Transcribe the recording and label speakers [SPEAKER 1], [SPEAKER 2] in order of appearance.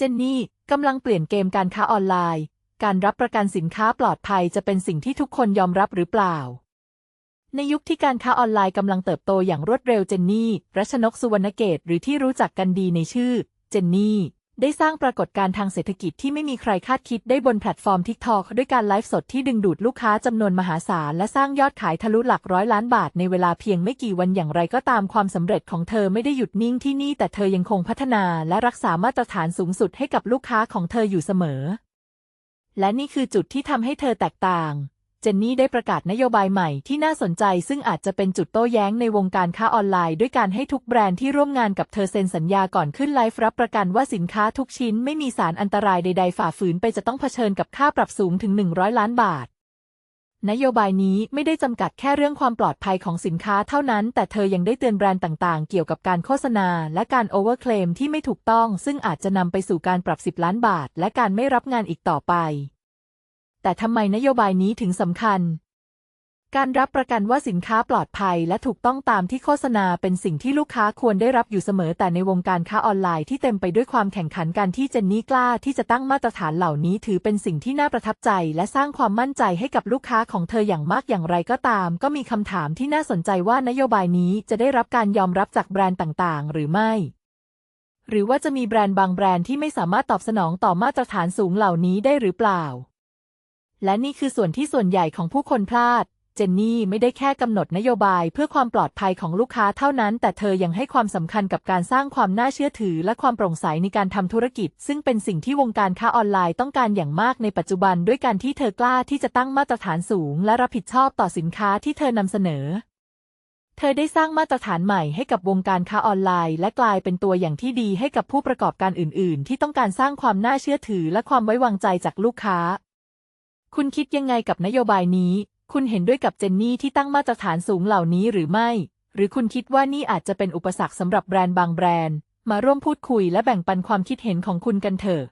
[SPEAKER 1] จนนี่กำลังเปลี่ยนเกมการค้าออนไลน์ การรับประกันสินค้าปลอดภัยจะเป็นสิ่งที่ทุกคนยอมรับหรือเปล่า ในยุคที่การค้าออนไลน์กำลังเติบโตอย่างรวดเร็วเจนนี่ รัชนกสุวรรณเกตหรือที่รู้จักกันดีในชื่อ เจนนี่ ได้สร้างปรากฏการณ์ทางเศรษฐกิจที่ไม่มีใครคาดคิดได้บนแพลตฟอร์ม TikTok ด้วยการไลฟ์สดที่ดึงดูดลูกค้าจำนวนมหาศาลและสร้างยอดขายทะลุหลักร้อยล้านบาทในเวลาเพียงไม่กี่วันอย่างไรก็ตามความสำเร็จของเธอไม่ได้หยุดนิ่งที่นี่แต่เธอยังคงพัฒนาและรักษามาตรฐานสูงสุดให้กับลูกค้าของเธออยู่เสมอ และนี่คือจุดที่ทำให้เธอแตกต่าง เจนนี่ได้ประกาศนโยบายใหม่ที่น่าสนใจ ซึ่งอาจจะเป็นจุดโต้แย้งในวงการค้าออนไลน์ ด้วยการให้ทุกแบรนด์ที่ร่วมงานกับเธอเซ็นสัญญาก่อนขึ้นไลฟ์รับประกันว่าสินค้าทุกชิ้นไม่มีสารอันตรายใด ๆ ฝ่าฝืนไปจะต้องเผชิญกับค่าปรับสูงถึง 100 ล้านบาท นโยบายนี้ไม่ได้จำกัดแค่เรื่องความปลอดภัยของสินค้าเท่านั้น แต่เธอยังได้เตือนแบรนด์ต่างๆ เกี่ยวกับการโฆษณา และการโอเวอร์เคลมที่ไม่ถูกต้อง ซึ่งอาจจะนำไปสู่การปรับ 10 ล้านบาท และการไม่รับงานอีกต่อไป แต่ทำไมนโยบายนี้ถึงสำคัญ การรับประกันว่าสินค้าปลอดภัยและถูกต้องตามที่โฆษณาเป็นสิ่งที่ลูกค้าควรได้รับอยู่เสมอแต่ในวงการค้าออนไลน์ที่เต็มไปด้วยความแข่งขันการที่เจนนี่กล้าที่จะตั้งมาตรฐานเหล่านี้ถือเป็นสิ่งที่น่าประทับใจ และสร้างความมั่นใจให้กับลูกค้าของเธออย่างมากอย่างไรก็ตาม ก็มีคำถามที่น่าสนใจว่านโยบายนี้จะได้รับการยอมรับจากแบรนด์ต่างๆ หรือไม่หรือว่าจะมีแบรนด์บางแบรนด์ที่ไม่สามารถตอบสนองต่อมาตรฐานสูงเหล่านี้ได้หรือเปล่า และนี่คือส่วนที่ส่วนใหญ่ของผู้คนพลาด เจนนี่ไม่ได้แค่กำหนดนโยบายเพื่อความปลอดภัยของลูกค้าเท่านั้น แต่เธอยังให้ความสำคัญกับการสร้างความน่าเชื่อถือ และความโปร่งใสในการทำธุรกิจ ซึ่งเป็นสิ่งที่วงการค้าออนไลน์ต้องการอย่างมากในปัจจุบัน ด้วยการที่เธอกล้าที่จะตั้งมาตรฐานสูง และรับผิดชอบต่อสินค้าที่เธอนำเสนอเธอได้สร้างมาตรฐานใหม่ให้กับวงการค้าออนไลน์ และกลายเป็นตัวอย่างที่ดีให้กับผู้ประกอบการอื่น ๆ ที่ต้องการสร้างความน่าเชื่อถือและความไว้วางใจจากลูกค้า คุณคิดยังไงกับนโยบายนี้ คุณเห็นด้วยกับเจนนี่ที่ตั้งมาตรฐานสูงเหล่านี้หรือไม่ หรือคุณคิดว่านี่อาจจะเป็นอุปสรรคสำหรับแบรนด์บางแบรนด์ มาร่วมพูดคุยและแบ่งปันความคิดเห็นของคุณกันเถอะ